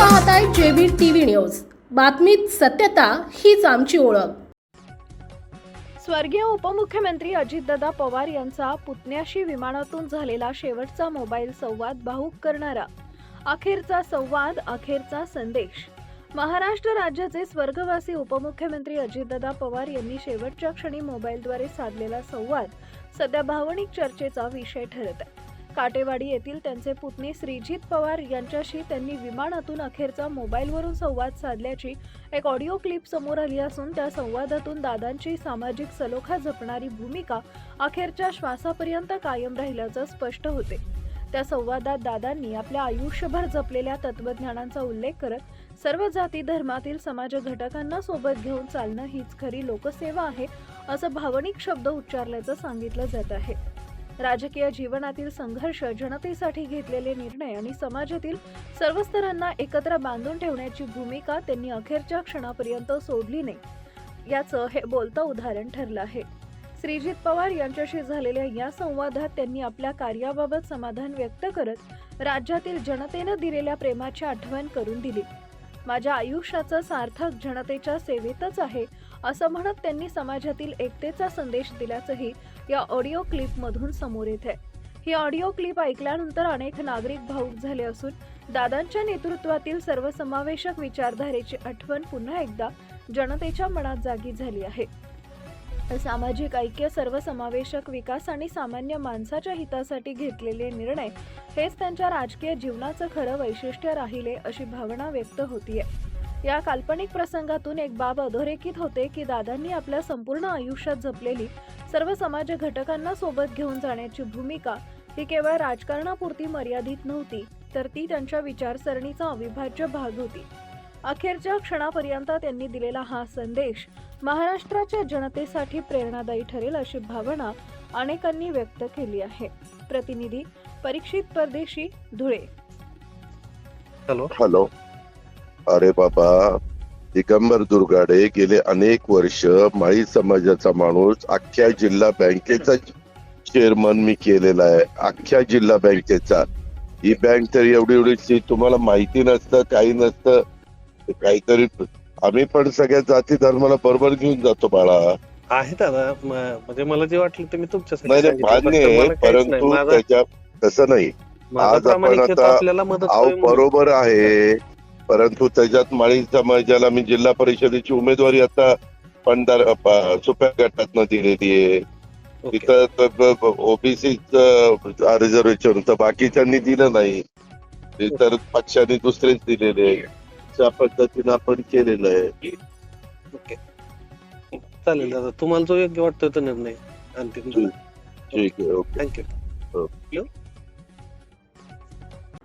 पाहताय JB TV news. बातमीत सत्यता हीच आमची ओळख. स्वर्गीय उपमुख्यमंत्री अजितदादा पवार यांचा पुतण्याशी विमानातून झालेला शेवटचा मोबाईल संवाद भाऊक करणारा. अखेरचा संवाद अखेरचा संदेश. महाराष्ट्र राज्याचे स्वर्गवासी उपमुख्यमंत्री अजितदादा पवार यांनी शेवटच्या क्षणी मोबाईलद्वारे साधलेला संवाद सध्या भावनिक चर्चेचा विषय ठरत आहे. काटेवाडी येथील त्यांचे पुतणी श्रीजित पवार यांच्याशी त्यांनी विमानातून अखेरचा मोबाईलवरून संवाद साधल्याची एक ऑडिओ क्लिप समोर आली असून त्या संवादातून दादांची सामाजिक सलोखा जपणारी भूमिका अखेरच्या श्वासापर्यंत कायम राहिल्याचं स्पष्ट होते. त्या संवादात दादांनी आपल्या आयुष्यभर जपलेल्या तत्वज्ञानांचा उल्लेख करत सर्व जाती धर्मातील समाज घटकांना सोबत घेऊन चालणं हीच खरी लोकसेवा आहे असं भावनिक शब्द उच्चारल्याचं सांगितलं जात आहे. राजकीय जीवनातील संघर्ष जनतेसाठी घेतलेले निर्णय आणि समाजातील सर्व स्तरांना एकत्र बांधून ठेवण्याची भूमिका त्यांनी अखेरच्या क्षणापर्यंत सोडली नाही. याचं हे बोलतं उदाहरण ठरलं आहे. श्रीजित पवार यांच्याशी झालेल्या या संवादात त्यांनी आपल्या कार्याबाबत समाधान व्यक्त करत राज्यातील जनतेनं दिलेल्या प्रेमाची आठवण करून दिली. माझ्या आयुष्याचं सार्थक जनतेच्या सेवेतच आहे. असं म्हणत त्यांनी समाजातील एकतेचा संदेश दिल्याचंही या ऑडिओ क्लिपमधून समोर येत आहे ही ऑडिओ क्लिप ऐकल्यानंतर अनेक नागरिक भाऊक झाले असून दादांच्या नेतृत्वातील सर्वसमावेशक विचारधारेची आठवण पुन्हा एकदा जनतेच्या मनात जागी झाली आहे. सामाजिक ऐक्य सर्वसमावेशक विकास आणि सामान्य माणसाच्या हितासाठी घेतलेले निर्णय हेच त्यांच्या राजकीय जीवनाचं खरं वैशिष्ट्य राहिले अशी भावना व्यक्त होतीये. या काल्पनिक प्रसंगातून एक बाब अधोरेखित होते की दादांनी आपल्या संपूर्ण आयुष्यात जपलेली सर्व समाज घटकांना सोबत घेऊन जाण्याची भूमिका ही केवळ राजकारणापुरती मर्यादित नव्हती तर ती त्यांच्या विचारसरणीचा अविभाज्य भाग होती. अखेरच्या क्षणापर्यंत त्यांनी दिलेला हा संदेश महाराष्ट्राच्या जनतेसाठी प्रेरणादायी ठरेल अशी भावना अनेकांनी व्यक्त केली आहे. प्रतिनिधी परीक्षित परदेशी धुळे. हॅलो. हॅलो. अरे बाबा दिगंबर दुर्गाडे गेले अनेक वर्ष माळी समाजाचा माणूस अख्ख्या जिल्हा बँकेचा चेअरमन मी केलेला आहे अख्ख्या जिल्हा बँकेचा ही बँक तर एवढी एवढीची तुम्हाला माहिती नसतं काही नसतं काहीतरी आम्ही पण सगळ्या जाती धर्माला बरोबर घेऊन जातो बाळा आहे दादा म्हणजे मला जे वाटलं ते मी सांगितलं. मान्य. परंतु त्याच्या तसं नाही आज आपण आता-. बरोबर आहे परंतु त्याच्यात माळी समाजाला मी जिल्हा परिषदेची उमेदवारी आता पंधर सुप्या गटातनं दिलेली आहे. तिथं ओबीसी रिझर्वेशन होतं बाकीच्यांनी दिलं नाही. इतर पक्षांनी दुसरेच दिलेले आहे. त्या पद्धतीनं आपण केलेलं आहे. ओके. चालेल दादा तुम्हाला जो योग्य वाटतोय तो निर्णय अंतिम ठीक आहे ओके. थँक्यू.